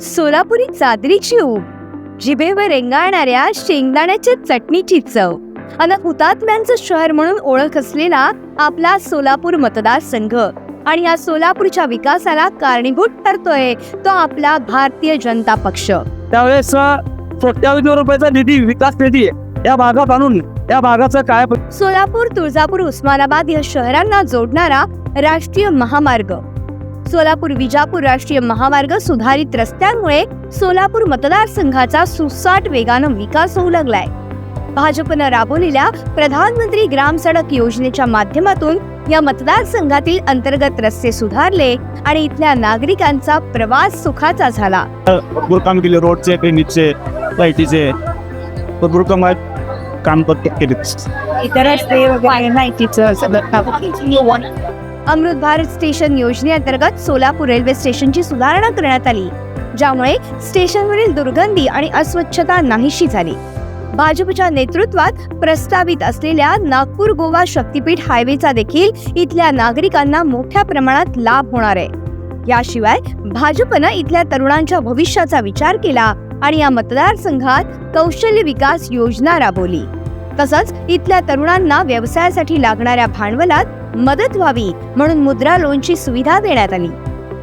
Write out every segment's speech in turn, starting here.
सोलापुरी चादरीची ऊब जिभेवर रेंगाळणाऱ्या शेंगदाण्याच्या चटणीची चव अन हुतात्म्यांचं शहर म्हणून ओळख असलेला आपला सोलापूर मतदारसंघ. आणि या सोलापूरच्या विकासाला कारणीभूत ठरतोय तो आपला भारतीय जनता पक्ष. त्यावेळेस रुपयाचा निधी विकास निधी या भागात आणून या भागाचं काय सोलापूर तुळजापूर उस्मानाबाद या शहरांना जोडणारा राष्ट्रीय महामार्ग. सोलापूर विजापूर राष्ट्रीय महामार्ग सुधारित रस्त्यांमुळे सोलापूर मतदारसंघाचा सुसाट वेगानं विकास होऊ लागलाय. भाजपनं राबवलेल्या प्रधानमंत्री ग्राम सडक योजनेच्या माध्यमातून या मतदारसंघातील अंतर्गत रस्ते सुधारले आणि इथल्या नागरिकांचा प्रवास सुखाचा झाला. भरपूर काम केले रोडचे ड्रेनेजचे लाईटीचे. भरपूर काम आहेत काम करत केले इतर रस्ते वगैरे माहितीचं सगळं अमृत भारत स्टेशन योजनेअंतर्गत सोलापूर रेल्वे स्टेशनची सुधारणा करण्यात आली ज्यामुळे स्टेशनवरील दुर्गंधी आणि अस्वच्छता नाहीशी झाली. भाजपच्या नेतृत्वात प्रस्तावित असलेल्या नागपूर गोवा शक्तीपीठ हायवेचा देखील इथल्या नागरिकांना मोठ्या प्रमाणात लाभ होणार आहे. याशिवाय भाजपनं इथल्या तरुणांच्या भविष्याचा विचार केला आणि या मतदारसंघात कौशल्य विकास योजना राबवली. तसंच इथल्या तरुणांना व्यवसायासाठी लागणाऱ्या भांडवलात मदत व्हावी म्हणून मुद्रा लोनची सुविधा देण्यात आली.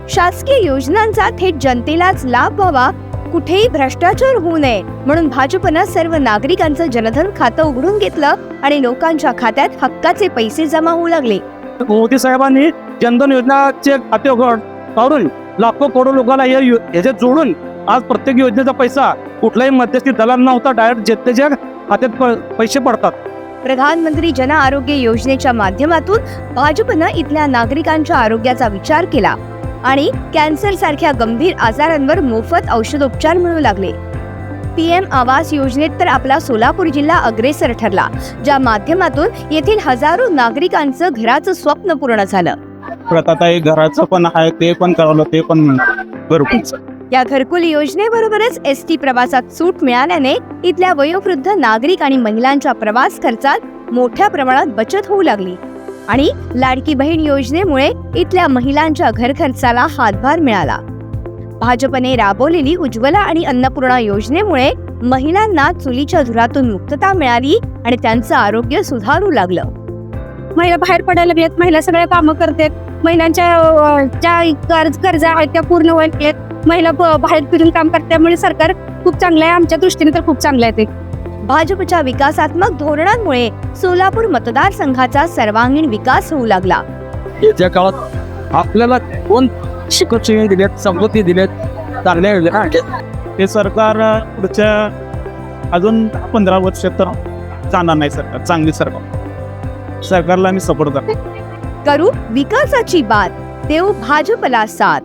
शासकीय योजनांचा थेट जनतेलाच लाभ व्हावा कुठेही भ्रष्टाचार होऊ नये म्हणून भाजपनं सर्व नागरिकांचं जनधन खातं उघडून घेतलं आणि लोकांच्या खात्यात हक्काचे पैसे जमा होऊ लागले. हो, मोदी साहेबांनी जनधन योजनाचे खाते उघड करून लाखो करोडो लोकांना याच्यात जोडून आज प्रत्येक योजनेचा पैसा कुठलाही मध्यस्थी दलाल नव्हता डायरेक्ट जनतेच्या खात्यात पैसे पडतात. प्रधानमंत्री जन आरोग्य योजनेच्या माध्यमातून भाजपनं इथल्या नागरिकांच्या आरोग्याचा विचार केला आणि कॅन्सर सारख्या गंभीर आजारांवर मोफत औषधोपचार मिळू लागले. पीएम आवास योजनेत तर आपला सोलापूर जिल्हा अग्रेसर ठरला ज्या माध्यमातून येथील हजारो नागरिकांचं घराचं स्वप्न पूर्ण झालं. घराचं पण आहे ते पण करावलं ते पण भरपूर या घरकुल योजनेबरोबरच एस टी प्रवासात सूट मिळाल्याने इथल्या वयोवृद्ध नागरिक आणि महिलांच्या प्रवास खर्चात मोठ्या प्रमाणात बचत होऊ लागली. आणि लाडकी बहीण योजनेमुळे इथल्या महिलांच्या घर खर्चाला हातभार मिळाला. भाजपने राबवलेली उज्ज्वला आणि अन्नपूर्णा योजनेमुळे महिलांना चुलीच्या धुरातून मुक्तता मिळाली आणि त्यांचं आरोग्य सुधारू लागलं. महिला बाहेर पडायला लागल्यात महिला सगळ्या कामं करतात. महिलांच्या ज्या कर्ज कर्ज आहेत त्या पूर्ण व्हायला महिला बाहेर फिरून काम करतात त्यामुळे सरकार खूप चांगलं आहे. आमच्या दृष्टीने तर खूप चांगलं आहे ते. भाजपच्या विकासात्मक धोरणांमुळे सोलापूर मतदारसंघाचा सर्वांगीण विकास होऊ लागला. येत्या काळात आपल्याला कोण शिकवणी दिल्यात सवलती दिल्यात चांगल्या योजना. ते सरकार पुढच्या अजून पंधरा वर्ष तर जाणार नाही सरकार चांगली सरकार. सरकारला मी सपोर्ट करतो करू विकासाची बात देऊ भाजपला साथ.